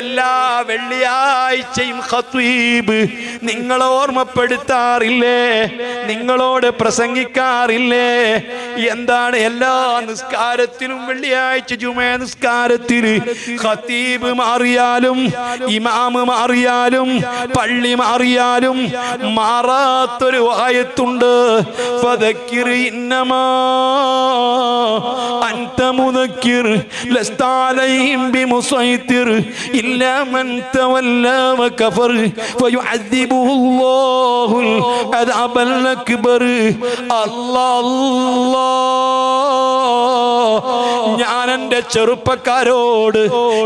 എല്ലാ വെള്ളിയാഴ്ചയും ഹത്വീബ് നിങ്ങളെ ഓർമ്മപ്പെടുത്താറില്ലേ? നിങ്ങളോട് പ്രസംഗിക്കാറില്ലേ? എന്താണ് എല്ലാ നിസ്കാരത്തിലും വെള്ളിയാഴ്ച ജുമേ നിസ്കാരത്തിന്? ഖത്തീബ് മാറിയാലും ഇമാമ് മാറിയാലും പള്ളി മാറിയാലും മാറാത്തൊരു ഫദക്കിർ ഇന്നമാ ഞാൻ എന്റെ ചെറുപ്പക്കാരോട്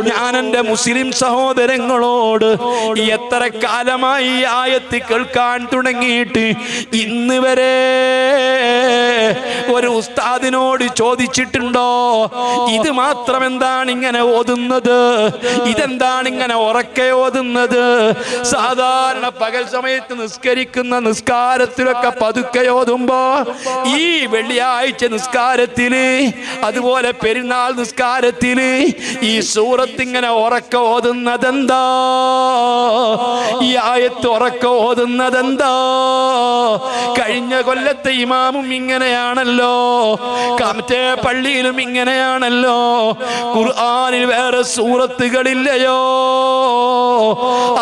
ഞാൻ എന്റെ മുസ്ലിം സഹോദരങ്ങളോട് എത്ര കാലമായി ആയത്തി കേൾക്കാൻ തുടങ്ങിയിട്ട് ഇന്ന് വരെ ഒരു ഉസ്താദിനോട് ചോദിച്ചിട്ടുണ്ടോ? ഇത് മാത്രം എന്താണ് ഇങ്ങനെ ഓതുന്നത്? ഇതെന്താണ് ഇങ്ങനെ ഉറക്കെ ഓതുന്നത്? സാധാരണ പകൽ സമയത്ത് നിസ്കരിക്കുന്ന നിസ്കാരത്തിലൊക്കെ പതുക്കെ ഓതുമ്പോ ഈ വെള്ളിയാഴ്ച നിസ്കാരത്തിൽ അതുപോലെ പെരുന്നാൾ നിസ്കാരത്തിൽ ഈ സൂറത്ത് ഇങ്ങനെ ഉറക്ക ഓതുന്നതെന്താ? ഈ ആയത്ത് ഉറക്ക ഓതുന്നതെന്താ? കഴിഞ്ഞ കൊല്ലത്തെ ഇമാമും ഇങ്ങനെയാണല്ലോ. മറ്റേ പള്ളിയിലും ഇങ്ങനെയാണല്ലോ. ഖുർആാനിൽ വേറെ സൂറത്തുകളില്ലയോ?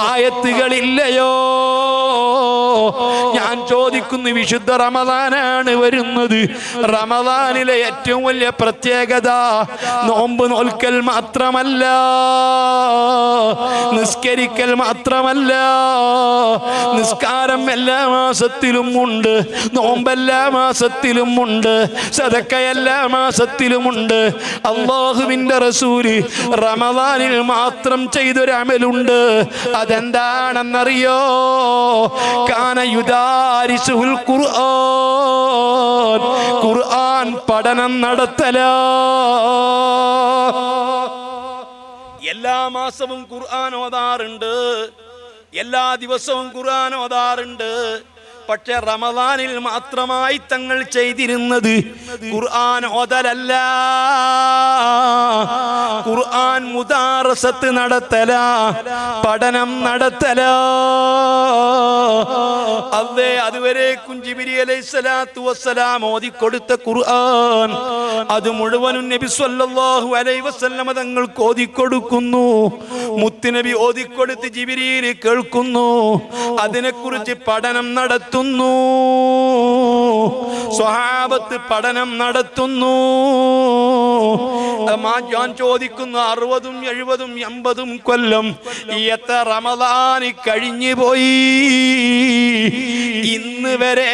ആയത്തുകളില്ലയോ? ഞാൻ ചോദിക്കുന്നു വിശുദ്ധ റമദാനാണ് വരുന്നത്. റമദാനിലെ ഏറ്റവും വലിയ പ്രത്യേകത നോമ്പ് നോൽക്കൽ മാത്രമല്ല നിസ്കരിക്കൽ മാത്രമല്ല നിസ്കാരം എല്ലാ മാസത്തിലും ഉണ്ട് നോമ്പ് എല്ലാ മാസത്തിലും ഉണ്ട്. സദക്ക എല്ലാ മാസത്തിലുമുണ്ട്. അള്ളാഹുവിന്റെ റസൂൽ റമദാനിൽ മാത്രം ചെയ്തൊരു അമലുണ്ട്. അതെന്താണെന്നറിയോ? കാനയുദാരിസുൽ ഖുർആൻ. ഖുർആൻ പഠനം നടത്തല. എല്ലാ മാസവും ഖുർആൻ ഓതാറുണ്ട്. എല്ലാ ദിവസവും ഖുർആൻ ഓതാറുണ്ട്. പക്ഷെ റമദാനിൽ മാത്രമായി തങ്ങൾ ചെയ്തിരുന്നത് ഖുർആൻ ഓതലല്ല. ഖുർആൻ മുദാറസത്ത് നടത്തല പഠനം നടത്തല. അതെ അതുവരെ ജിബിരി അലൈഹി സ്വലാത്തു വസ്സലാം ഓതിക്കൊടുത്ത ഖുർആൻ അത് മുഴുവനും നബി സല്ലല്ലാഹു അലൈഹി വസല്ലമ തങ്ങൾ ഓതിക്കൊടുക്കുന്നു. മുത്തുനബി ഓതിക്കൊടുത്ത് ജിബിരിയിൽ കേൾക്കുന്നു. അതിനെക്കുറിച്ച് പഠനം നടത്തുന്നു. സ്വഹാബത്ത് പഠനം നടത്തുന്നു. ഞാൻ ചോദിക്കുന്നു അറുപതും എഴുപതും എൺപതും കൊല്ലം എത്ര റമദാന് കഴിഞ്ഞു പോയി? ഇന്ന് വരെ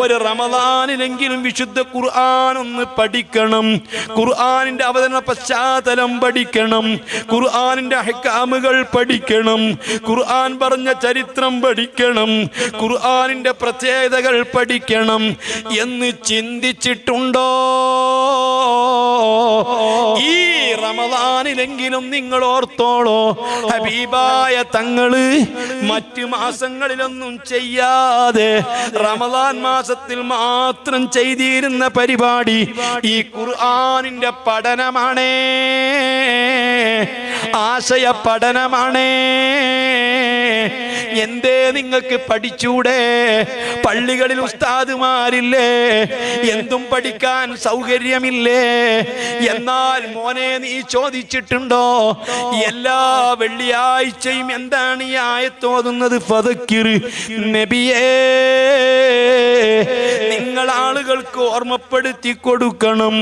ഒരു റമദാനിലെങ്കിലും വിശുദ്ധ ഖുർആൻ ഒന്ന് പഠിക്കണം. ഖുർആാനിന്റെ അവതരണ പശ്ചാത്തലം പഠിക്കണം. ഖുർആനിന്റെ ഹക്കാമുകൾ പഠിക്കണം. ഖുർആൻ പറഞ്ഞ ചരിത്രം പഠിക്കണം. ഖുർആാനിന്റെ പ്രത്യേകതകൾ പഠിക്കണം. എന്ന് ചിന്തിച്ചിട്ടുണ്ടോ? ഈ റമദാനിലെങ്കിലും നിങ്ങൾ ഓർത്തോളോ ഹബീബായ തങ്ങൾ മറ്റു മാസങ്ങളിലൊന്നും ചെയ്യാതെ റമദാൻ മാസത്തിൽ മാത്രം ചെയ്തിരുന്ന പരിപാടി ഈ ഖുർആാനിന്റെ പഠനമാണേ. ആശയ പഠനമാണേ എന്തേ നിങ്ങൾക്ക് പഠിച്ചൂടെ? പള്ളികളിൽ ഉസ്താദുമാരില്ലേ? എന്തും പഠിക്കാൻ സൗകര്യമില്ലേ? എന്നാൽ മോനെ നീ ചോദിച്ചിട്ടുണ്ടോ? എല്ലാ വെള്ളിയാഴ്ചയും എന്താണ് ഈ ആയത്തോതുന്നത് ഫതക്കിർ നബിയേ. നിങ്ങൾ ആളുകൾക്ക് ഓർമ്മപ്പെടുത്തി കൊടുക്കണം.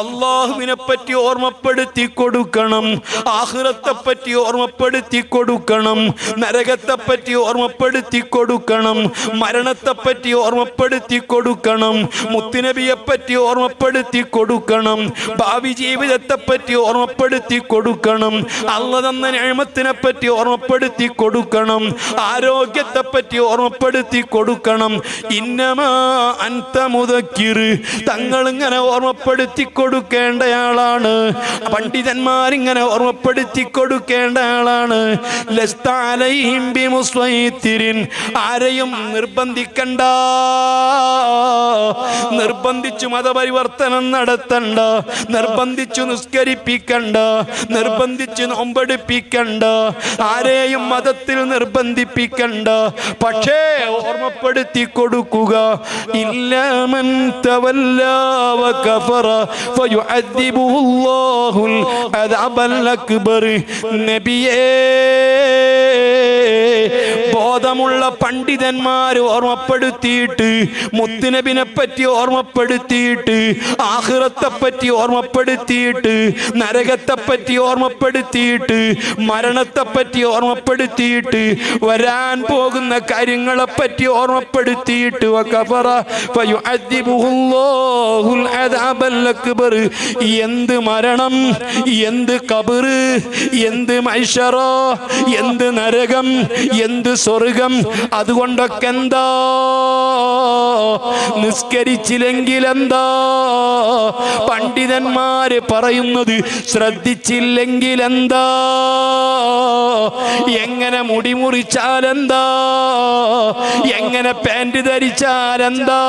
അള്ളാഹുവിനെ പറ്റി ഓർമ്മപ്പെടുത്തി കൊടുക്കണം. ആഹ്റത്തെ പറ്റി ഓർമ്മപ്പെടുത്തി കൊടുക്കണം. നരകത്തെ പറ്റി ഓർമ്മപ്പെടുത്തി കൊടുക്കണം. മരണത്തെ പറ്റി ഓർമ്മപ്പെടുത്തി കൊടുക്കണം. മുത്തുനബിയെ പറ്റി ഓർമ്മപ്പെടുത്തി കൊടുക്കണം. ഭാവി ജീവിതത്തെ പറ്റി ഓർമ്മപ്പെടുത്തി കൊടുക്കണം. അല്ല തന്ന നിയമത്തിനെ പറ്റി ഓർമ്മപ്പെടുത്തി കൊടുക്കണം. ആരോഗ്യത്തെ പറ്റി ഓർമ്മപ്പെടുത്തി കൊടുക്കണം. ഇന്നമാ അന്ത മുതക്കിറ് തങ്ങൾ ഇങ്ങനെ ഓർമ്മപ്പെടുത്തി കൊടുക്കേണ്ടയാളാണ്. പണ്ഡിതന്മാരിങ്ങനെ ഓർമ്മപ്പെടുത്തി കൊടുക്കേണ്ട ആളാണ് ആരെയും നിർബന്ധിക്കണ്ട. നിർബന്ധിച്ചു മതപരിവർത്തനം നടത്തണ്ട. നിർബന്ധിച്ചു നിസ്കരിപ്പിക്കണ്ട. നിർബന്ധിച്ചു നോമ്പെടുപ്പിക്കണ്ട. ആരെയും മതത്തിൽ നിർബന്ധിപ്പിക്കണ്ട. പക്ഷേ ഓർമ്മപ്പെടുത്തി കൊടുക്കുക. തവല്ലാവ കഫറ അക്ബർ നബിയേ ബോധമുള്ള പണ്ഡിതന്മാർ ഓർമ്മപ്പെടുത്തിയിട്ട് മുത്തുനബിനെ പറ്റി ഓർമ്മപ്പെടുത്തിയിട്ട് ആഹ്റത്തെ പറ്റി ഓർമ്മപ്പെടുത്തിയിട്ട് നരകത്തെ പറ്റി ഓർമ്മപ്പെടുത്തിയിട്ട് മരണത്തെ പറ്റി ഓർമ്മപ്പെടുത്തിയിട്ട് വരാൻ പോകുന്ന കാര്യങ്ങളെ പറ്റി ഓർമ്മപ്പെടുത്തിയിട്ട് എന്ത് മരണം എന്ത് കബറ് എന്ത് മൈഷറോ എന്ത് നരകം എന്ത് സ്വർഗം അതുകൊണ്ടൊക്കെ എന്താ നിസ്കരിച്ചില്ലെങ്കിൽ എന്താ പണ്ഡിതന്മാര് പറയുന്നത് ശ്രദ്ധിച്ചില്ലെങ്കിൽ എന്താ എങ്ങനെ മുടി മുറിച്ചാലെന്താ? എങ്ങനെ പാന്റ് ധരിച്ചാലെന്താ?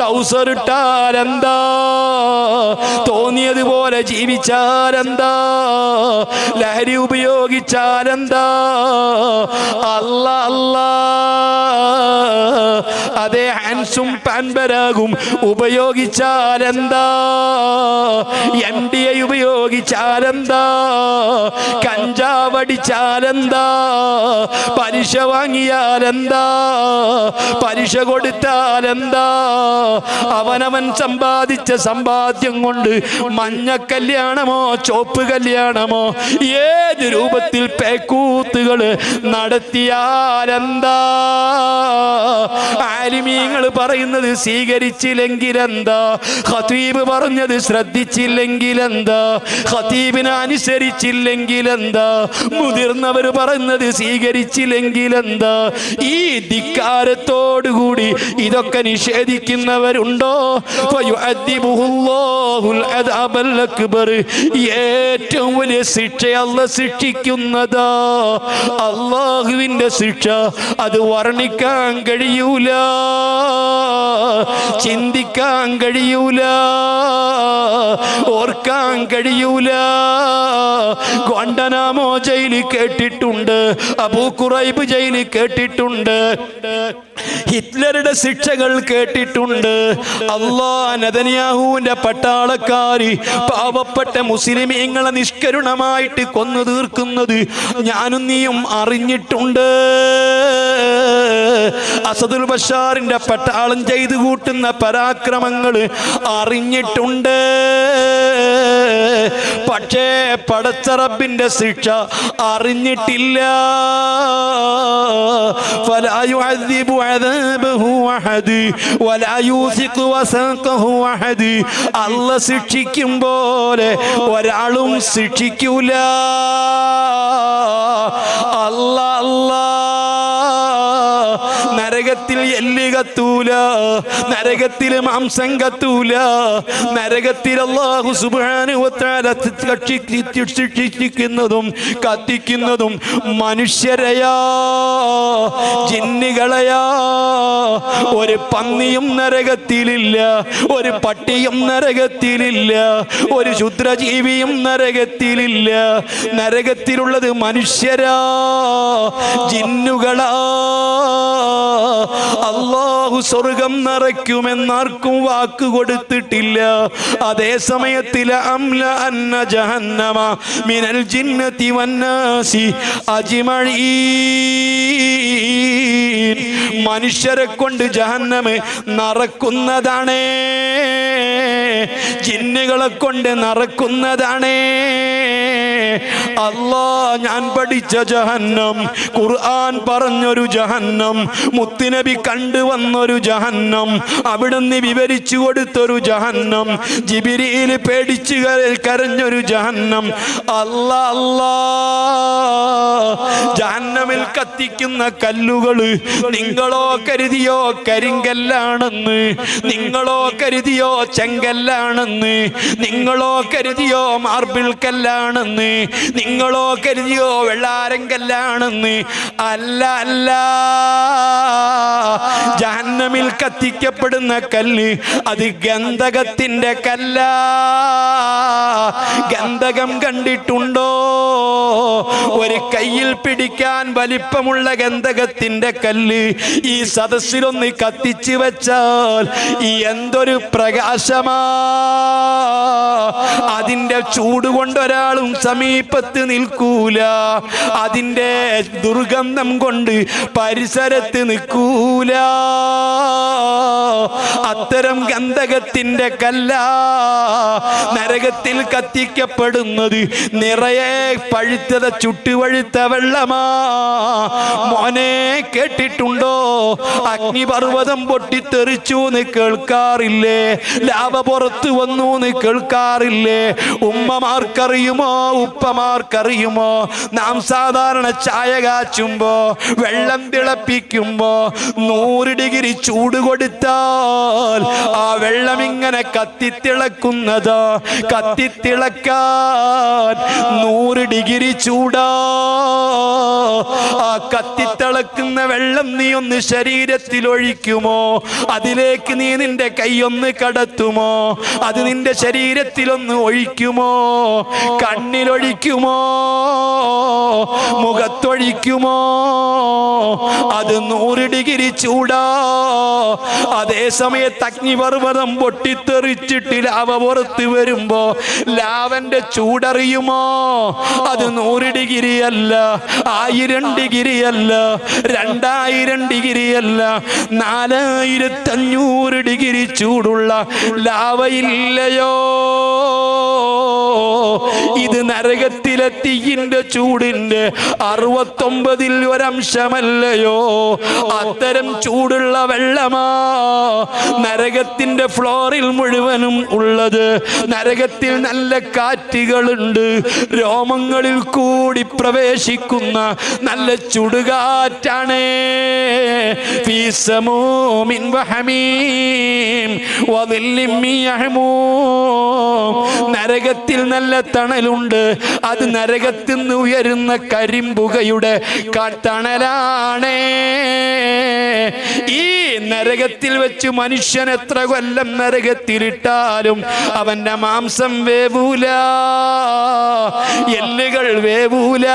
ടൗസർ ഇട്ടാലെന്താ? തോന്നിയതുപോലെ ജീവിച്ചാലെന്താ? ലഹരി ഉപയോഗിച്ചാലെന്താ? അല്ല അതേ ഹാൻസും പാൻപരാഗും ഉപയോഗിച്ചാലെന്താ? എം ഡി ഐ ഉപയോഗിച്ചാലെന്താ? കഞ്ചാവടിച്ചാലെന്താ? പലിശ വാങ്ങിയാലെന്താ? പലിശ കൊടുത്താലെന്താ? അവനവൻ സമ്പാദിച്ച സമ്പാദ്യം കൊണ്ട് മഞ്ഞ കല്യാണമോ ചോപ്പ് കല്യാണമോ ഏത് രൂപത്തിൽ പേക്കൂത്തുകൾ നടത്തിയാലെന്താ ആലിമീങ്ങൾ പറയുന്നത് സ്വീകരിച്ചില്ലെങ്കിലെന്താ? ഖതീബ് പറഞ്ഞത് ശ്രദ്ധിച്ചില്ലെങ്കിലെന്താ? ഖതീബിനെ അനുസരിച്ചില്ലെങ്കിലെന്താ? മുതിർന്നവർ പറയുന്നത് സ്വീകരിച്ചില്ലെങ്കിലെന്താ? ഈ ധിക്കാരത്തോടുകൂടി ഇതൊക്കെ നിഷേധിക്കുന്നവരുണ്ടോ? ഏറ്റവും വലിയ ശിക്ഷ അല്ല ശിക്ഷിക്കുന്നതാ അള്ളാഹുവിന്റെ ശിക്ഷ അത് വർണിക്കാൻ കഴിയൂല. ചിന്തിക്കാൻ കഴിയൂല. ഓർക്കാൻ കഴിയൂല. ഗോണ്ടനാമോ ജയിലിൽ കേട്ടിട്ടുണ്ട്. അബൂ കുറൈബ് ജയിലിൽ കേട്ടിട്ടുണ്ട്. ഹിറ്റ്ലറുടെ ശിക്ഷകൾ കേട്ടിട്ടുണ്ട്. അള്ളാ നദനിയാഹുവിന്റെ പട്ടാളക്കാരി പാവപ്പെട്ട മുസ്ലിമീങ്ങളെ നിഷ്കരുണമായിട്ട് കൊന്നു തീർക്കുന്നത് ഞാനും നീയും അറിഞ്ഞിട്ടുണ്ട്. അസദുൽ ബഷാറിന്റെ പട്ടാളം ചെയ്തു കൂട്ടുന്ന പരാക്രമങ്ങൾ അറിഞ്ഞിട്ടുണ്ട് പക്ഷേ പടച്ചറബിന്റെ ശിക്ഷ അറിഞ്ഞിട്ടില്ല فلا يعذب عذابه أحد ولا يوثق وثاقه أحد അല്ല ശിക്ഷിക്കും പോലെ ഒരാളും ശിക്ഷിക്കൂല നരകത്തിൽ എല്ല് കത്തൂല നരകത്തിൽ മാംസം കത്തൂല നരകത്തിൽ അള്ളാഹു സുബാനുവത്താല കത്തിക്കുന്നതും മനുഷ്യരയാ ജിന്നുകളെയാ. ഒരു പന്നിയും നരകത്തിലില്ല ഒരു പട്ടിയും നരകത്തിലില്ല ഒരു ശുദ്രജീവിയും നരകത്തിലില്ല. നരകത്തിലുള്ളത് മനുഷ്യരാ ജിന്നുകളാ. അള്ളാഹു സ്വർഗം നിറയ്ക്കുമെന്നാർക്കും വാക്ക് കൊടുത്തിട്ടില്ല. അതേ സമയത്തിൽ അംല അന്ന ജഹന്നമ മിനൽ ജിന്നത്തി വന്നാസി അജിമഴീൻ മനുഷ്യരെ കൊണ്ട് ജഹന്നമ് നിറക്കുന്നതാണേ. ജിന്നുകളെ കൊണ്ട് നിറക്കുന്നതാണേ. അല്ലാ ഞാൻ പഠിച്ച ജഹന്നം ഖുർആൻ പറഞ്ഞൊരു ജഹന്നം മുത്തുനബി കണ്ടുവന്നൊരു ജഹന്നം അവിടുന്ന് വിവരിച്ചു കൊടുത്തൊരു ജഹന്നം ജിബിരിയിൽ പേടിച്ചു കര- കരഞ്ഞൊരു ജഹന്നം. അല്ല അല്ലാ ജഹന്നമിൽ കത്തിക്കുന്ന കല്ലുകൾ നിങ്ങളോ കരുതിയോ കരിങ്കല്ലാണെന്ന് നിങ്ങളോ കരുതിയോ ചെങ്കല്ലാണെന്ന് നിങ്ങളോ കരുതിയോ മാർബിൾ കല്ലാണെന്ന് നിങ്ങളോ കരുതിയോ വെള്ളാരം കല്ലാണെന്ന്. അല്ല അല്ല. ജഹന്നമിൽ കത്തിക്കപ്പെടുന്ന കല്ല് അത് ഗന്ധകത്തിന്റെ കല്ല. ഗന്ധകം കണ്ടിട്ടുണ്ടോ? ഒരു കയ്യിൽ പിടിക്കാൻ വലിപ്പമുള്ള ഗന്ധകത്തിന്റെ കല്ല് ഈ സദസ്സിലൊന്ന് കത്തിച്ചു വെച്ചാൽ ഈ എന്തൊരു പ്രകാശമാ. അതിന്റെ ചൂട് കൊണ്ടൊരാളും സമീപത്ത് നിൽക്കൂല. അതിന്റെ ദുർഗന്ധം കൊണ്ട് പരിസരത്ത് നിൽക്കൂല. അത്തരം ഗന്ധകത്തിന്റെ കല്ല നരകത്തിൽ കത്തിക്കപ്പെടുന്നത് നിറയെ പഴുത്തത ചുട്ടുവഴുത്ത വെള്ളമാ. മോനെ കേട്ടിട്ടുണ്ടോ? അഗ്നിപർവതം പൊട്ടിത്തെറിച്ചു എന്ന് കേൾക്കാറില്ലേ? ലാവ പുറത്തു വന്നു എന്ന് കേൾക്കാറില്ലേ? ഉമ്മമാർക്കറിയുമോ? ഉപ്പമാർക്കറിയുമോ? നാം സാധാരണ ചായ കാച്ചുമ്പോ വെള്ളം തിളപ്പിക്കുമ്പോ നൂറ് ഡിഗ്രി ചൂട് കൊടുത്താൽ ആ വെള്ളം ഇങ്ങനെ കത്തിത്തിളക്കുന്നത്. കത്തിത്തിളക്കാൻ നൂറ് ഡിഗ്രി ചൂടാ. ആ കത്തിത്തിളക്കുന്ന വെള്ളം നീ ഒന്ന് ശരീരത്തിൽ ഒഴിക്കുമോ അതിലേക്ക് നീ നിന്റെ കൈ ഒന്ന് കടത്തുമോ? അത് നിന്റെ ശരീരത്തിലൊന്ന് ഒഴിക്കുമോ? കണ്ണിലൊഴിക്കുമോ? മുഖത്തൊഴിക്കുമോ? അത് നൂറ് ഡിഗ്രി ചൂടാ. അതേ സമയത്ത് അഗ്നിപർവതം പൊട്ടിത്തെറിച്ചിട്ട് ലാവ പുറത്ത് വരുമ്പോ ലാവന്റെ ചൂടറിയുമോ? അത് നൂറ് ഡിഗ്രി അല്ല ആയിരം ഡിഗ്രി അല്ല രണ്ടായിരം ഡിഗ്രി അല്ല നാലായിരത്തി അഞ്ഞൂറ് ഡിഗ്രി ചൂടുള്ള 하여. ഇത് നരകത്തിലെ തീയിന്റെ ചൂടിന്റെ അറുപത്തൊമ്പതിൽ ഒരംശമല്ലയോ? അത്തരം ചൂടുള്ള വെള്ളമാ നരകത്തിന്റെ ഫ്ലോറിൽ മുഴുവനും ഉള്ളത്. നരകത്തിൽ നല്ല കാറ്റുകളുണ്ട്. രോമങ്ങളിൽ കൂടി പ്രവേശിക്കുന്ന നല്ല ചുടുകാറ്റാണ്. ഫീസമൂമിൻ വഹമീം നരകത്തിൽ നല്ല തണലുണ്ട്. അത് നരകത്തിൽ നിന്ന് ഉയരുന്ന കരിമ്പുകയുടെ തണലാണേ ഈ നരകത്തിൽ വെച്ച് മനുഷ്യൻ എത്ര കൊല്ലം നരകത്തിലിട്ടാലും അവന്റെ മാംസം വേവൂല. എല്ലുകൾ വേവൂല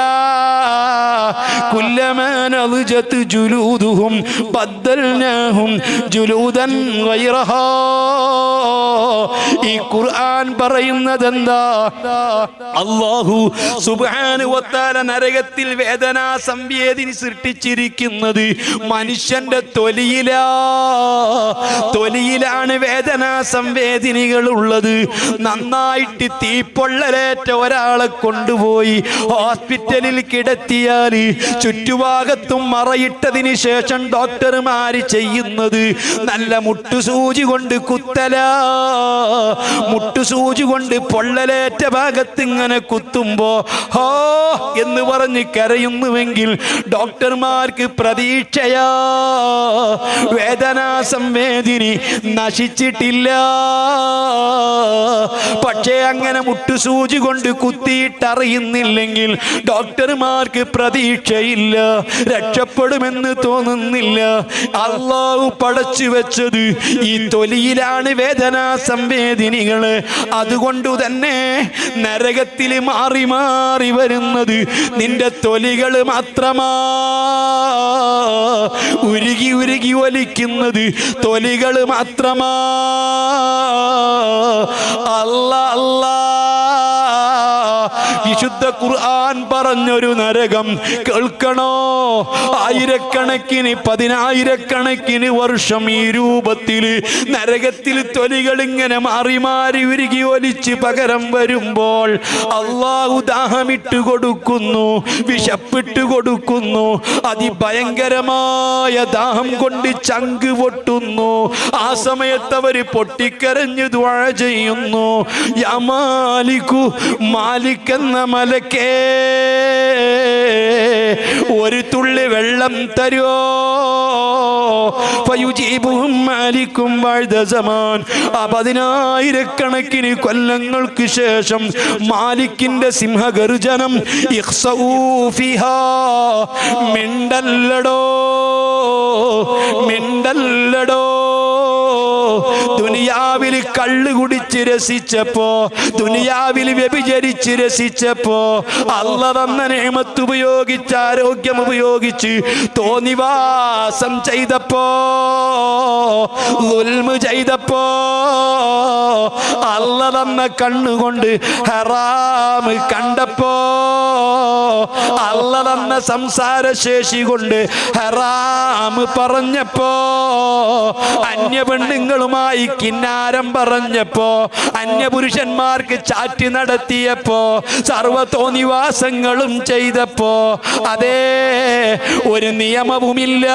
ും. ഈ ഖുർആൻ പറയുന്നത് എന്താ അല്ലാഹു സുബാനുവത്താല നരകത്തിൽ വേദനാ സംവേദിനി സൃഷ്ടിച്ചിരിക്കുന്നത് മനുഷ്യന്റെ തൊലിയിലാ. തൊലിയിലാണ് വേദനാ സംവേദിനികൾ ഉള്ളത്. നന്നായിട്ട് തീപ്പൊള്ളലേറ്റ ഒരാളെ കൊണ്ടുപോയി ഹോസ്പിറ്റലിൽ കിടത്തിയാൽ ചുറ്റുഭാഗത്തും മറയിട്ടതിന് ശേഷം ഡോക്ടർമാര് ചെയ്യുന്നത് നല്ല മുട്ടുസൂചി കൊണ്ട് കുത്തല. മുട്ടുസൂചി കൊണ്ട് പൊള്ളലേറ്റ ഭാഗത്ത് ഇങ്ങനെ കുത്തുമ്പോ ഹോ എന്ന് പറഞ്ഞ് കരയുന്നുവെങ്കിൽ ഡോക്ടർമാർക്ക് പ്രതീക്ഷയാ. വേദനാ സംവേദിനി നശിച്ചിട്ടില്ല. പക്ഷേ അങ്ങനെ മുട്ടുസൂചി കൊണ്ട് കുത്തിയിട്ടറിയുന്നില്ലെങ്കിൽ ഡോക്ടർമാർക്ക് പ്രതീക്ഷയില്ല. രക്ഷപ്പെടുമെന്ന് തോന്നുന്നില്ല. അള്ളാഹു പടച്ചു വെച്ചത് ഈ തൊലിയിലാണ് വേദനാ സംവേദിനികൾ അതുകൊണ്ട് തന്നെ നരകത്തിൽ മാറി മാറി വരുന്നത് നിന്റെ തൊലികൾ മാത്രമാ. ഉരുകി ഉരുകി ഒലിക്കുന്നത് തൊലികൾ മാത്രമാ. അല്ല അല്ലാ. വിശുദ്ധ ഖുർആൻ പറഞ്ഞൊരു നരകം കേൾക്കണോ? ആയിരക്കണക്കിന് പതിനായിരക്കണക്കിന് വർഷം ഈ രൂപത്തിൽ നരകത്തിൽ തൊലികൾ ഇങ്ങനെ മാറി മാറി ഉരുകി ഒലിച്ച് പകരം വരുമ്പോൾ അള്ളാഹു ദാഹമിട്ട് കൊടുക്കുന്നു വിശപ്പിട്ട് കൊടുക്കുന്നു അതിഭയങ്കരമായ ദാഹം കൊണ്ട് ചങ്ക് പൊട്ടുന്നു. ആ സമയത്ത് അവർ പൊട്ടിക്കരഞ്ഞ് ദ്വാഴ ചെയ്യുന്നു. യാ മാലിക്കെന്ന മലക്കേ ഒരു തുള്ളി വെള്ളം തരുമോ വാഴ്ത സമാൻ. ആ പതിനായിരക്കണക്കിന് കൊല്ലങ്ങൾക്ക് ശേഷം മാലിക്കിന്റെ സിംഹഗർജനം. മിണ്ടല്ലടോ മിണ്ടല്ലടോ. ദുനിയാവിൽ കള്ളു കുടിച്ച് രസിച്ചപ്പോ ദുനിയാവിൽ വ്യഭിചരിച്ച് രസിച്ചപ്പോ അല്ല തന്ന നേമത്ത് ഉപയോഗിച്ച് ആരോഗ്യം ഉപയോഗിച്ച് തോന്നിവാസം ചെയ്തപ്പോ ഉൽമു ചെയ്തപ്പോ അല്ല തന്ന കണ്ണുകൊണ്ട് ഹറാമ് കണ്ടപ്പോ അല്ല തന്ന സംസാരശേഷി കൊണ്ട് ഹറാമ് പറഞ്ഞപ്പോ അന്യ പെണ്ണുങ്ങളുമായി കിന്നാരം പറഞ്ഞപ്പോ അന്യപുരുഷന്മാർക്ക് ചാറ്റി നടത്തിയപ്പോ സർവത്തോനിവാസങ്ങളും ചെയ്തപ്പോ അതേ ഒരു നിയമവുമില്ല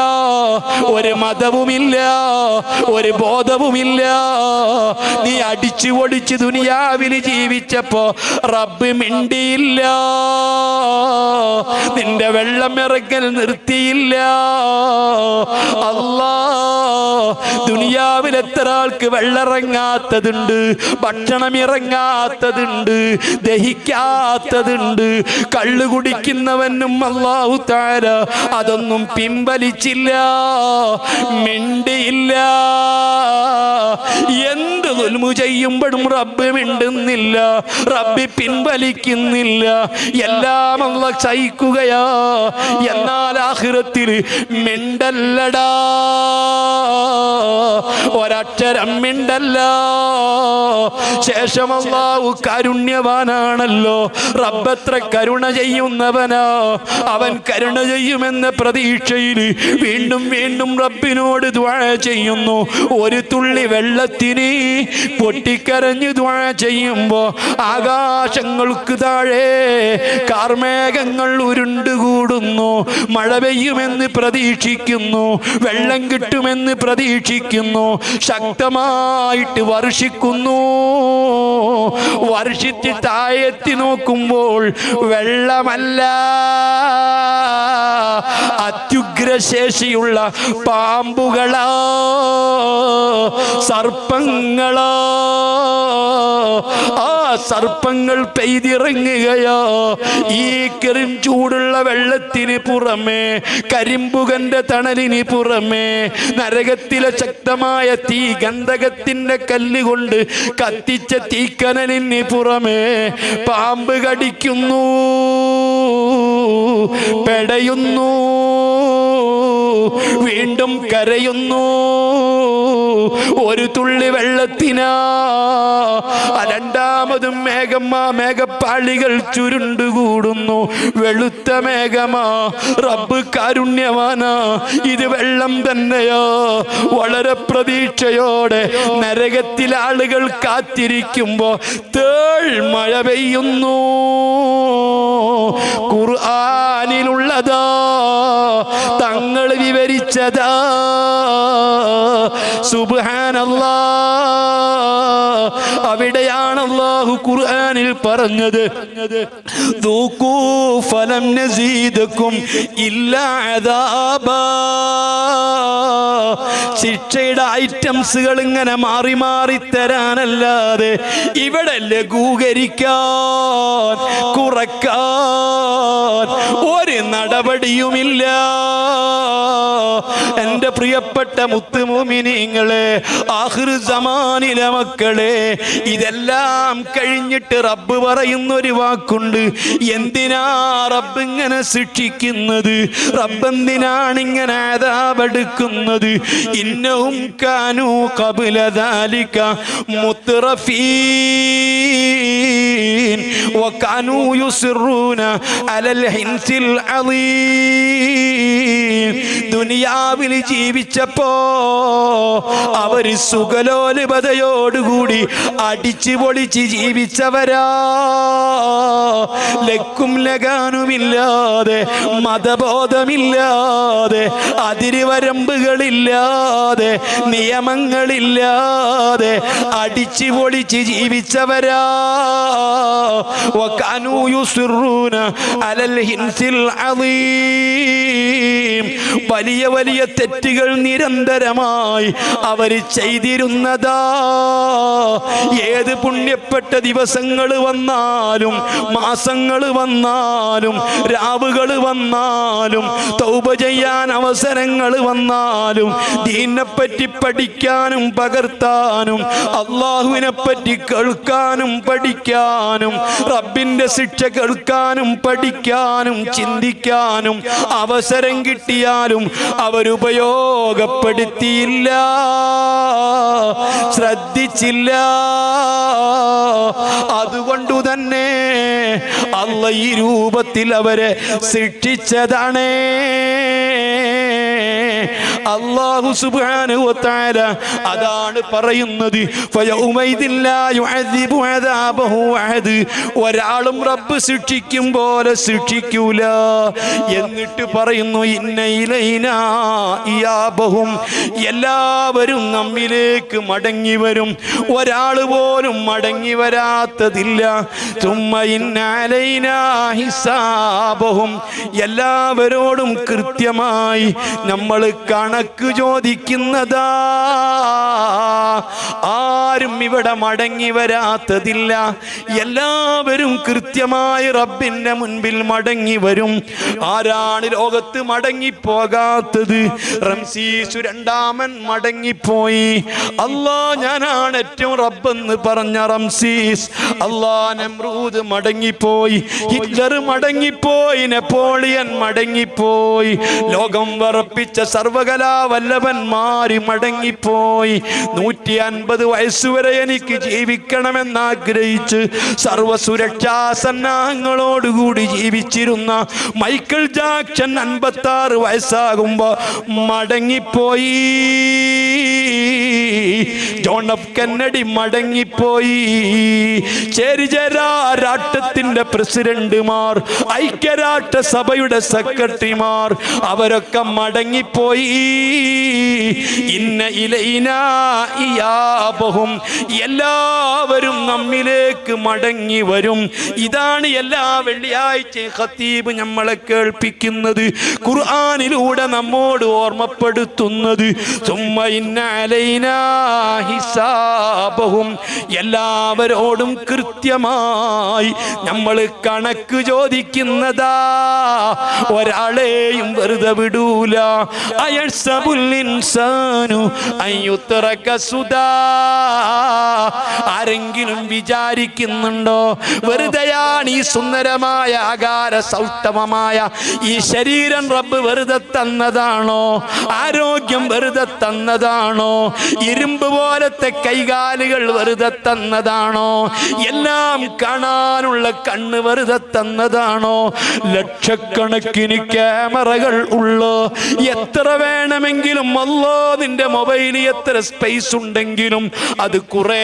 ഒരു മതവുമില്ല ഒരു ബോധവുമില്ല. നീ അടിച്ചു ഒടിച്ച് ദുനിയാവിൽ ജീവിച്ചപ്പോ റബ്ബ് മിണ്ടിയില്ല. നിന്റെ വെള്ളം ഇറങ്ങൽ നിർത്തിയില്ല. അല്ലാ ദുനിയാവിൽ എത്ര ആൾക്ക് വെള്ളറങ്ങാത്തതുണ്ട് ഭക്ഷണം ഇറങ്ങാത്തതുണ്ട് ദഹിക്കാത്തതുണ്ട്. കള്ളു കുടിക്കുന്നവനും അള്ളാഹു താര അതൊന്നും പിൻവലിച്ചില്ല മിണ്ടിയില്ല. എന്ത് ദുൽമു ചെയ്യുമ്പോഴും റബ്ബ് മിണ്ടുന്നില്ല റബ്ബ് പിൻവലിക്കുന്നില്ല. എല്ലാം അള്ള സഹിക്കുകയാ. എന്നാൽ ആഹ്റത്തിൽ മിണ്ടല്ലടാ. ഒരക്ഷരം മിണ്ടല്ല ശേഷം അള്ളാഹു കരുണ്യവാനാണല്ലോ. റബ്ബത്ര കരുണ ചെയ്യുന്നവനാ? അവൻ കരുണ ചെയ്യുമെന്ന പ്രതീക്ഷയിൽ വീണ്ടും വീണ്ടും റബ്ബിനോട് ദ്വാഴ ചെയ്യുന്നു. ഒരു തുള്ളി വെള്ളത്തിന് പൊട്ടിക്കരഞ്ഞ് ദ്വാഴ ചെയ്യുമ്പോൾ ആകാശങ്ങൾക്ക് താഴെ കാർമേഘങ്ങൾ ഉരുണ്ടുകൂടുന്നു. മഴ പെയ്യുമെന്ന് പ്രതീക്ഷിക്കുന്നു. വെള്ളം കിട്ടുമെന്ന് പ്രതീക്ഷിക്കുന്നു. ശക്തമായിട്ട് വർഷിക്കുന്നു. വർഷിച്ച് താഴെത്തി നോക്കുമ്പോൾ വെള്ളമല്ല. അത്യുഗ്രശേഷിയുള്ള പാമ്പുകളാ സർപ്പങ്ങളാ ആ സർപ്പങ്ങൾ പെയ്തിറങ്ങുകയോ ഈ കെറും ചൂടുള്ള വെള്ളത്തിന് പുറമേ കരിമ്പുകന്റെ തണലിന് പുറമേ നരകത്തിലെ ശക്തമായ തീ ഗന്ധകത്തിന്റെ കല്ലുകൊണ്ട് കത്തിച്ച തീക്കനലിന് പുറമേ പാമ്പ് കടിക്കുന്നു പെടയുന്നു വീണ്ടും കരയുന്നു. ഒരു തുള്ളി വെള്ളത്തിനാ രണ്ടാമതും രണ്ടാമതും മേഘമാ മേഘപ്പാളികൾ ചുരുണ്ടുകൂടുന്നു. വെളുത്ത മേഘമാ റബ്ബ് കാരുണ്യവാനാ ഇത് വെള്ളം തന്നെയോ. വളരെ പ്രതീക്ഷയോടെ നരകത്തിൽ ആളുകൾ കാത്തിരിക്കുമ്പോ തേൾ മഴ പെയ്യുന്നു. ഖുർആാനിലുള്ളതാ തങ്ങൾ വിവരിച്ചതാ. സുബാനല്ലാ അവിടെയാണ് അള്ളാഹു ഖുർആനിൽ പറഞ്ഞത്. ദൂക്കൂ ഫലം നസീദക്കും ഇല്ലാ അദാബാ. ശിക്ഷയുടെ ഐറ്റംസുകൾ ഇങ്ങനെ മാറി മാറി തരാനല്ലാതെ ഇവിടെ ലഘൂകരിക്കാൻ കുറയ്ക്കാൻ ഒരു നടപടിയുമില്ല. എന്റെ പ്രിയപ്പെട്ട മുത്തുമോമിനിങ്ങളെ ആഹൃ സമാനില മക്കളെ ഇതെല്ലാം കഴിഞ്ഞിട്ട് റബ്ബ് പറയുന്ന ഒരു വാക്കുണ്ട്. എന്തിനാ റബ്ബ് ഇങ്ങനെ ശിക്ഷിക്കുന്നത്? റബ്ബ് എന്തിനാണ് ഇങ്ങനെ ആദാപെടുക്കുന്നത്? ഇന്നവും കാനു കപിലതാലിക്ക മുത്തറഫീൻ وكانوا يصرون على الحنث العظيم ദുനിയാവിൽ ജീവിച്ചപ്പോ അവര് സുഖലോലുപതയോടുകൂടി അടിച്ചു പൊളിച്ച് ജീവിച്ചവരാ ലക്കും ലഗാനുമില്ലാതെ മതബോധമില്ലാതെ അതിരുവരമ്പുകളില്ലാതെ നിയമങ്ങളില്ലാതെ അടിച്ചു പൊളിച്ച് ജീവിച്ചവരാ وكانوا يصرون على الحنث العظيم വലിയ വലിയ തെറ്റുകൾ നിരന്തരമായി അവർ ചെയ്തിരുന്നതാ ഏത് പുണ്യപ്പെട്ട ദിവസങ്ങൾ വന്നാലും മാസങ്ങൾ വന്നാലും രാവുകൾ വന്നാലും തൗബ ചെയ്യാൻ അവസരങ്ങൾ വന്നാലും ദീനെ പറ്റി പഠിക്കാനും പകർത്താനും അള്ളാഹുവിനെ പറ്റി കേൾക്കാനും പഠിക്കാനും റബ്ബിന്റെ ശിക്ഷ കേൾക്കാനും പഠിക്കാനും ചിന്തിക്കാനും അവസരം കിട്ടിയാലും അവരുപയോഗപ്പെടുത്തിയില്ല. ശ്രദ്ധിച്ചില്ല. അതുകൊണ്ടു തന്നെ അല്ല ഈ രൂപത്തിൽ അവരെ സൃഷ്ടിച്ചതാണ് അള്ളാഹു സുബ്ഹാനഹു വതആല അതാണ് പറയുന്നത്. ഒരാളും റബ്ബ് ശിക്ഷിക്കും പോലെ ശിക്ഷിക്കൂല. എന്നിട്ട് പറയുന്നു ഇന്ന ഇലൈനാ ഇയാബഹും. എല്ലാവരും നമ്മിലേക്ക് മടങ്ങി വരും. ഒരാൾ പോലും മടങ്ങി വരാത്തതില്ല. തുമ്മ ഹിസാബഹും. എല്ലാവരോടും കൃത്യമായി നമ്മൾ കണക്ക് ചോദിക്കുന്നതാ. ആരും ഇവിടെ മടങ്ങി വരാത്തതില്ല. എല്ലാവരും കൃത്യമായി റബ്ബിന്റെ മുൻപിൽ മടങ്ങി വരും. ആരാണ് ലോകത്ത് മടങ്ങിപ്പോകാത്തത്? റംസീസു രണ്ടാമൻ മടങ്ങിപ്പോയി. അല്ലാ ഞാനാണ് ഏറ്റവും റബ്ബെന്ന് പറഞ്ഞ റംസീസ്. അല്ലാ നമ്രൂദ് മടങ്ങിപ്പോയി. ഹിറ്റ്ലർ മടങ്ങിപ്പോയി നെപ്പോളിയൻ മടങ്ങിപ്പോയി. ലോകം വറപ്പിച്ച സർവകലാ വല്ലഭന്മാര് മടങ്ങിപ്പോയി. നൂറ്റി അൻപത് വയസ്സുവരെ എനിക്ക് ജീവിക്കണമെന്നാഗ്രഹിച്ച് സർവസുരക്ഷാ സന്നാഹങ്ങളോടുകൂടി ജീവിച്ചിരുന്ന മൈക്കിൾ ജാക്സൺ അൻപത്തി ആറ് വയസ്സാകുമ്പോ മടങ്ങിപ്പോയി. ജോൺ എഫ് കെന്നഡി മടങ്ങിപ്പോയി. ചേരിചേരാ രാഷ്ട്രത്തിന്റെ പ്രസിഡന്റുമാർ ഐക്യരാഷ്ട്ര സഭയുടെ സെക്രട്ടറിമാർ അവരൊക്കെ മടങ്ങിപ്പോയി. ഇന്ന ഇലൈന ഇയാബഹും എല്ലാവരും നമ്മിലേക്ക് മടങ്ങി വരും. ഇതാണ് എല്ലാ വെള്ളിയാഴ്ച ഖത്തീബ് നമ്മളെ കേൾപ്പിക്കുന്നത് ഖുർആാനിലൂടെ നമ്മോട് ഓർമ്മപ്പെടുത്തുന്നത്. ചുമ്മ ഇന്ന അലൈനാ ഹിസാബഹും എല്ലാവരോടും കൃത്യമായി നമ്മൾ കണക്ക് ചോദിക്കുന്നതാ. ഒരാളെയും വെറുതെ വിടൂല. ഇൻസാനു ആരെങ്കിലും വിചാരിക്കുന്നുണ്ടോ? വെറുതെയാണ് ഈ സുന്ദരമായ ആകാര സൗഷ്ടമമായ ഈ ശരീരം റബ്ബ് വെറുതെ തന്നതാണോ? ആരോഗ്യം വെറുതെ തന്നതാണോ? ഇരുമ്പ് പോലത്തെ കൈകാലുകൾ വെറുതെ തന്നതാണോ? എല്ലാം കാണാനുള്ള കണ്ണ് വെറുതെ തന്നതാണോ? ലക്ഷക്കണക്കിന് ക്യാമറകൾ ഉള്ളോ? എത്ര വേണമെങ്കിലും അല്ലോ നിന്റെ മൊബൈലിൽ എത്ര സ്പേസ് ഉണ്ടെങ്കിലും അത് കുറെ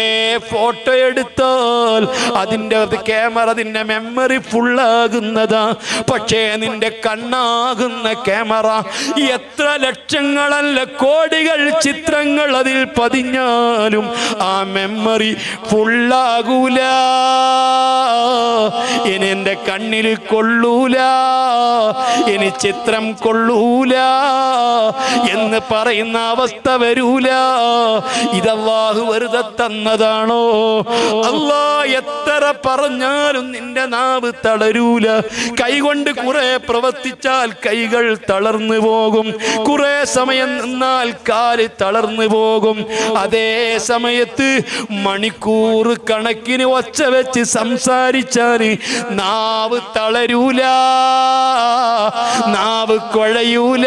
ഫോട്ടോ എടുത്താൽ അതിന്റെ ക്യാമറ നിന്റെ മെമ്മറി ഫുള്ളാകുന്നതാ പക്ഷേ നിന്റെ കണ്ണാകുന്ന ക്യാമറ എത്ര ലക്ഷങ്ങളല്ല കോടികൾ ചിത്രങ്ങൾ അതിൽ പതിഞ്ഞാലും ആ മെമ്മറി ഫുള്ളാകൂല ഇനി എന്റെ കണ്ണിൽ കൊള്ളൂല. ഇനി ചിത്രം കൊള്ളൂല. എന്ന് പറയുന്ന അവസ്ഥ വരൂല. ഇതല്ലാഹു വെറുതെ തന്നതാണോ? അല്ലാ എത്ര പറഞ്ഞാലും നിന്റെ നാവ് തളരൂല. കൈകൊണ്ട് കുറെ പ്രവർത്തിച്ചാൽ കൈകൾ തളർന്നു പോകും. കുറെ സമയം നിന്നാൽ കാൽ തളർന്നു പോകും. അതേ സമയത്ത് മണിക്കൂർ കണക്കിന് ഒച്ച വെച്ച് സംസാരിച്ചാൽ നാവ് തളരൂല നാവ് കുഴയൂല.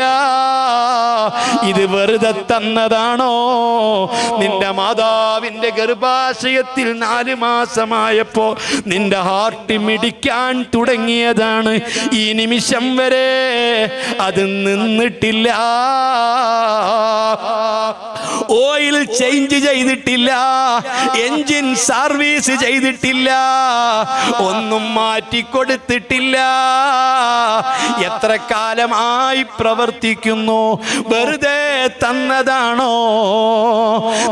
ഇത് വെറുതെ തന്നതാണോ? നിന്റെ മാതാവിന്റെ ഗർഭാശയത്തിൽ നാല് മാസമായപ്പോ നിന്റെ ഹാർട്ട് മിടിക്കാൻ തുടങ്ങിയതാണ്. ഈ നിമിഷം വരെ അത് നിന്നിട്ടില്ല. ഓയിൽ ചേഞ്ച് ചെയ്തിട്ടില്ല. എഞ്ചിൻ സർവീസ് ചെയ്തിട്ടില്ല. ഒന്നും മാറ്റിക്കൊടുത്തിട്ടില്ല. എത്ര കാലമായി പ്രവർത്തിക്കുന്നു? വെറുതെ തന്നതാണോ?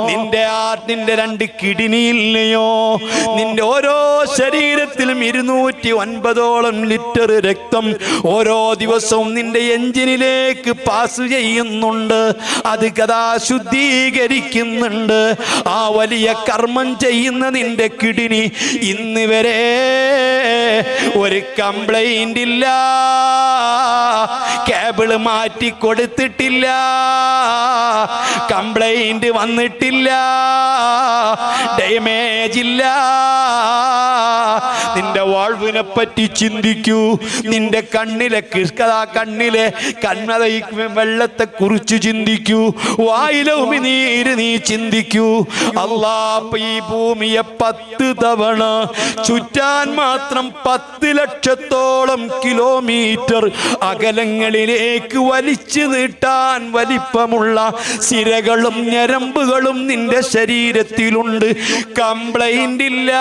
നിന്റെ ആട്ടിന്റെ രണ്ട് കിഡ്നിയില്ലയോ? നിന്റെ ഓരോ ശരീരത്തിലും ഇരുന്നൂറ്റി ഒൻപതോളം ലിറ്റർ രക്തം ഓരോ ദിവസവും നിന്റെ എഞ്ചിനിലേക്ക് പാസ് ചെയ്യുന്നുണ്ട്. അത് കഥാ ശുദ്ധീകരിക്കുന്നുണ്ട്. ആ വലിയ കർമ്മം ചെയ്യുന്ന നിന്റെ കിഡിനി ഇന്ന് വരെ ഒരു കംപ്ലൈന്റ് ഇല്ല. കേബിൾ മാറ്റി കൊടുത്തിട്ടില്ല. കംപ്ലൈന്റ് വന്നിട്ടില്ല. ഡേമേജ് ഇല്ല. നിന്റെ വാൾവിനെ പറ്റി ചിന്തിക്കൂ. നിന്റെ കണ്ണിലെ കിഷ്കത കണ്ണിലെ കണ്ണത വെള്ളത്തെ കുറിച്ച് ചിന്തിക്കൂ. വായിലെ നീര് നീ ചിന്തിക്കൂ. അല്ലാ ഇപ്പൊ ഈ ഭൂമിയെ പത്ത് തവണ ചുറ്റാൻ മാത്രം പത്ത് ലക്ഷത്തോളം കിലോമീറ്റർ അകലങ്ങളിലേക്ക് വലിച്ചു നീട്ടാൻ വലിപ്പമുള്ള സിരകളും ഞരമ്പുകളും നിന്റെ ശരീരത്തിലുണ്ട്. കംപ്ലൈന്റ് ഇല്ല.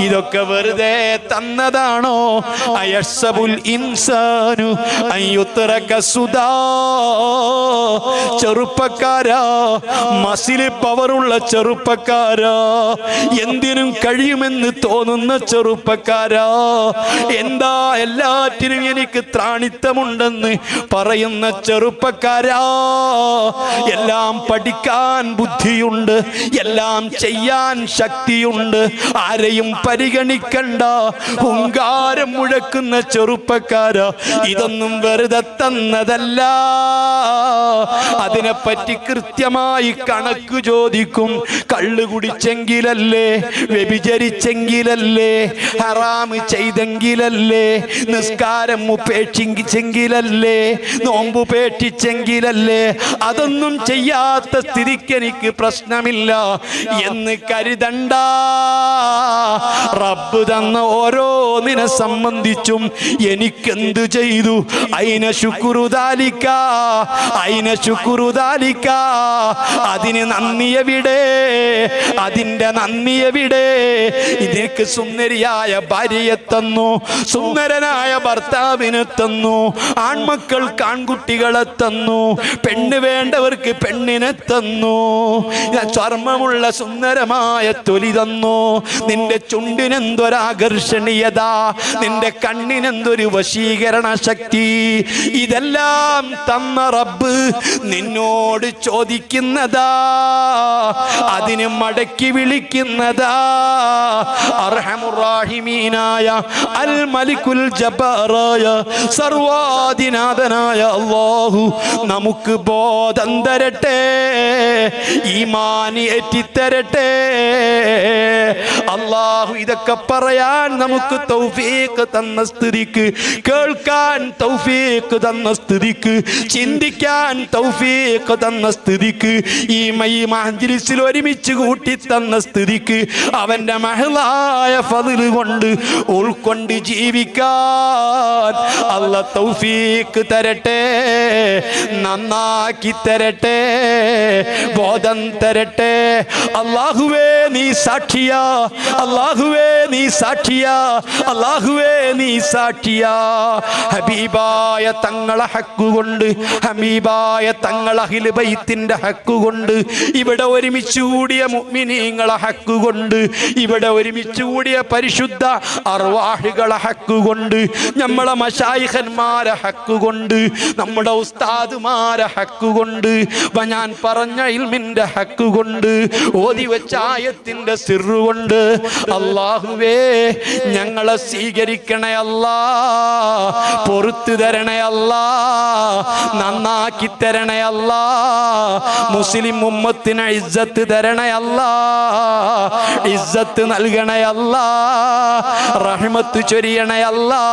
ഇതൊക്കെ വെറുതെ തന്നതാണോ? അയസബുൽ ഇൻസാനു അയ്യുത്തറക്ക സുധാ ചെറുപ്പക്കാരാ. മസിൽ പവറുള്ള ചെറുപ്പക്കാരാ. എന്തിനും കഴിയുമെന്ന് തോന്നുന്ന ചെറുപ്പക്കാരാ. എന്താ എല്ലാറ്റിനും എനിക്ക് ത്രാണിത്തമുണ്ടെന്ന് പറയുന്ന ചെറുപ്പക്കാരാ. എല്ലാം പഠിക്കാൻ ബുദ്ധിയുണ്ട് എല്ലാം ചെയ്യാൻ ശക്തിയുണ്ട്. ആരെയും പരിഗണിക്കണ്ട. ഹുങ്കാരം മുഴക്കുന്ന ചെറുപ്പക്കാരാ. ഇതൊന്നും വെറുതെ തന്നതല്ല. അതിനെപ്പറ്റി കൃത്യമായി കണക്ക് ചോദിക്കും. കള്ളു കുടിച്ചെങ്കിലല്ലേ വ്യഭിചരിച്ചെങ്കിലല്ലേ ഹറാമ് ചെയ്തെങ്കിലല്ലേ നിസ്കാരം ഉപേക്ഷിച്ചെങ്കിലല്ലേ നോമ്പ് ഉപേക്ഷിച്ചെങ്കിലല്ലേ അതൊന്നും ചെയ്യാത്ത സ്ഥിതിക്ക് എനിക്ക് പ്രശ്നമില്ല എന്ന് കരുതണ്ട. റബ്ബ് തന്ന ഓരോന്നിനെ സംബന്ധിച്ചും എനിക്കെന്ത് ചെയ്തു? അയിന ശുക്രുദാലിക്ക അയിന ശുക്രുദാലിക്ക അതിന് നന്ദിയെവിടെ അതിന്റെ നന്ദിയെവിടെ ഇതിക്ക് സുന്ദരിയായ ഭാര്യയെ തന്നു സുന്ദരനായ ഭർത്താവിനെ തന്നു ആൺമക്കൾ ആൺകുട്ടികളെ തന്നു. പെണ്ണ് വേണ്ടവർക്ക് പെണ്ണിനെ തന്നു. ചർമ്മമുള്ള സുന്ദരമായ തൊലി തന്നു. നിന്റെ ചുണ്ടിനെന്തൊരാകർഷണീയത. നിന്റെ കണ്ണിനെന്തൊരു വശീകരണ ശക്തി. ഇതെല്ലാം തന്ന റബ്ബ് നിന്നോട് ചോദിക്കുന്നതാ. അതിന് മടക്കി വിളിക്കുന്നതാ. അർഹമുറാഹിമീനായ അൽ മലിക്കുൽ ജബാറായ സർവാദിനാഥനായ അല്ലാഹു. നമുക്ക് ബോധം തരട്ടെ ഈമാനി എറ്റിത്തരട്ടെ. അള്ളാഹു ഇതൊക്കെ പറയാൻ നമുക്ക് തൗഫീക്ക് തന്ന സ്ഥിതിക്ക് കേൾക്കാൻ തൗഫീക്ക് തന്ന സ്ഥിതിക്ക് ചിന്തിക്കാൻ തൗഫീക്ക് തന്ന സ്ഥിതിക്ക് ഈ മൈ മഹജിലിസിൽ ഒരുമിച്ച് കൂട്ടി തന്ന സ്ഥിതിക്ക് അവന്റെ മഹളായ ഫതിൽ കൊണ്ട് ഉൾക്കൊണ്ട് ജീവിക്കാൻ അല്ല തൗഫീക്ക് തരട്ടെ. നന്നാക്കി തരട്ടെ ബോധം തരട്ടെ. അള്ളാഹുവേ നീ സാക്ഷിയാ. അള്ളാഹുവേ നീ സാക്ഷിയാ. അള്ളാഹുവേ നീ സാക്ഷിയാ. ഹബീബായ തങ്ങളെ ഹക്കുകൊണ്ട് ഹബീബായ തങ്ങളെ അഹിലുബൈത്തിന്റെ ഹക്കുകൊണ്ട് ഇവിടെ ഒരുമിച്ച് കൂടിയ മുഅ്മിനീങ്ങളെ ഹക്കുകൊണ്ട് ഇവിടെ ഒരുമിച്ച് കൂടിയ പരിശുദ്ധ അർവാഹികളെ ഹക്കുകൊണ്ട് നമ്മളെ മഷായിഖന്മാരെ ഹക്കുകൊണ്ട് നമ്മുടെ ഉസ്താദുമാരെ ഹക്കുകൊണ്ട് ഞാൻ പറഞ്ഞ ഇൽമിന്റെ ഹക്കുകൊണ്ട് ഓതി വെച്ച ആയത്തിന്റെ സിറുകൊണ്ട് അള്ളാഹുവേ ഞങ്ങളെ സ്വീകരിക്കണേ അല്ല പൊറത്തു തരണേ അല്ല നന്നാക്കി തരണേ അല്ല മുസ്ലിം ഉമ്മത്തിന് ഇജ്ജത്ത് തരണേ അല്ല ഇജ്ജത്ത് നൽകണേ അല്ല റഹ്മത്ത് ചൊരിയണേ അല്ലാ.